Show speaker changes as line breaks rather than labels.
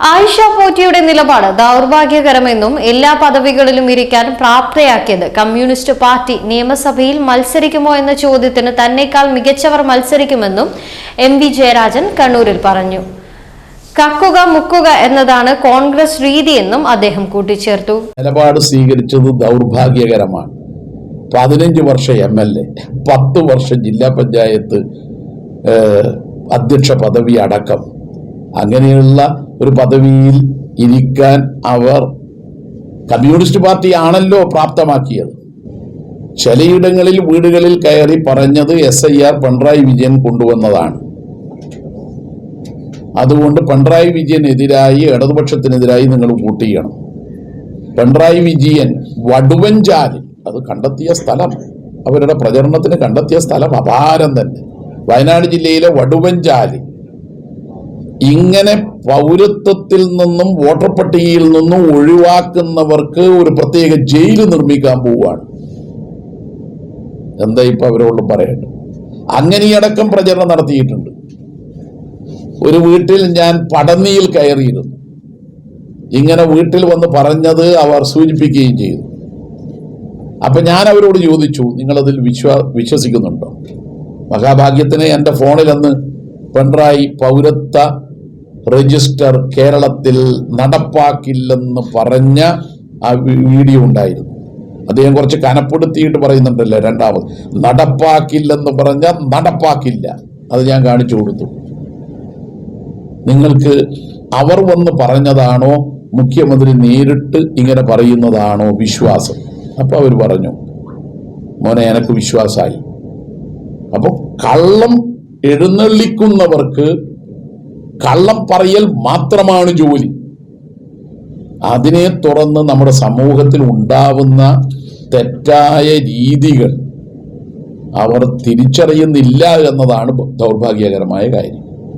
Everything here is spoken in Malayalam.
ആയിഷ പോറ്റിയുടെ നിലപാട് ദൗർഭാഗ്യകരമെന്നും എല്ലാ പദവികളിലും ഇരിക്കാൻ പ്രാപ്തയാക്കിയത് കമ്മ്യൂണിസ്റ്റ് പാർട്ടി നിയമസഭയിൽ മത്സരിക്കുമോ എന്ന ചോദ്യത്തിന് തന്നെക്കാൾ മികച്ചവർ മത്സരിക്കുമെന്നും എം വി ജയരാജൻ കണ്ണൂരിൽ പറഞ്ഞു. കക്കുക മുക്കുക എന്നതാണ് കോൺഗ്രസ് രീതിയെന്നും അദ്ദേഹം കൂട്ടിച്ചേർത്തു.
നിലപാട് സ്വീകരിച്ചത് ദൗർഭാഗ്യകരമാണ്. പതിനഞ്ച് വർഷം എം എൽ എ പത്ത് വർഷം ജില്ലാ പഞ്ചായത്ത് അധ്യക്ഷ പദവി അടക്കം അങ്ങനെയുള്ള ഒരു പദവിയിൽ ഇരിക്കാൻ അവർ കമ്മ്യൂണിസ്റ്റ് പാർട്ടി ആണല്ലോ പ്രാപ്തമാക്കിയത്. ചിലയിടങ്ങളിൽ വീടുകളിൽ കയറി പറഞ്ഞത് S I R Pinarayi Vijayan കൊണ്ടുവന്നതാണ്. അതുകൊണ്ട് പിണറായി വിജയനെതിരായി ഇടതുപക്ഷത്തിനെതിരായി നിങ്ങൾ വോട്ട് ചെയ്യണം. പിണറായി വിജയൻ വടുവഞ്ചാലിൽ അത് കണ്ടെത്തിയ സ്ഥലം അവരുടെ പ്രചരണത്തിന് കണ്ടെത്തിയ സ്ഥലം അപാരം തന്നെ. വയനാട് ജില്ലയിലെ വടുവഞ്ചാലിൽ ഇങ്ങനെ പൗരത്വത്തിൽ നിന്നും വോട്ടർ പട്ടികയിൽ നിന്നും ഒഴിവാക്കുന്നവർക്ക് ഒരു പ്രത്യേക ജയിൽ നിർമ്മിക്കാൻ പോവുകയാണ്. എന്താ ഇപ്പൊ അവരോട് പറയേണ്ടത്? അങ്ങനെയടക്കം പ്രചരണം നടത്തിയിട്ടുണ്ട്. ഒരു വീട്ടിൽ ഞാൻ പടന്നിയിൽ കയറിയിരുന്നു. ഇങ്ങനെ വീട്ടിൽ വന്ന് പറഞ്ഞത് അവർ സൂചിപ്പിക്കുകയും ചെയ്തു. അപ്പൊ ഞാൻ അവരോട് ചോദിച്ചു നിങ്ങളതിൽ വിശ്വാ വിശ്വസിക്കുന്നുണ്ടോ? മഹാഭാഗ്യത്തിന് എന്റെ ഫോണിൽ അന്ന് പിണറായി പൗരത്വ രജിസ്റ്റർ കേരളത്തിൽ നടപ്പാക്കില്ലെന്ന് പറഞ്ഞ ആ വീഡിയോ ഉണ്ടായിരുന്നു. അദ്ദേഹം കുറച്ച് കനപ്പെടുത്തിയിട്ട് പറയുന്നുണ്ടല്ലോ രണ്ടാമത്. നടപ്പാക്കില്ലെന്ന് പറഞ്ഞ നടപ്പാക്കില്ല. അത് ഞാൻ കാണിച്ചു കൊടുത്തു. നിങ്ങൾക്ക് അവർ വന്ന് പറഞ്ഞതാണോ? മുഖ്യമന്ത്രി നേരിട്ട് ഇങ്ങനെ പറയുന്നതാണോ വിശ്വാസം? അപ്പൊ അവർ പറഞ്ഞു മോനെ എനക്ക് വിശ്വാസമായി അപ്പൊ കള്ളം എഴുന്നള്ളിക്കുന്നവർക്ക് കള്ളം പറയൽ മാത്രമാണ് ജോലി. അതിനെ തുറന്ന് നമ്മുടെ സമൂഹത്തിൽ ഉണ്ടാവുന്ന തെറ്റായ രീതികൾ അവർ തിരിച്ചറിയുന്നില്ല എന്നതാണ് ദൗർഭാഗ്യകരമായ കാര്യം.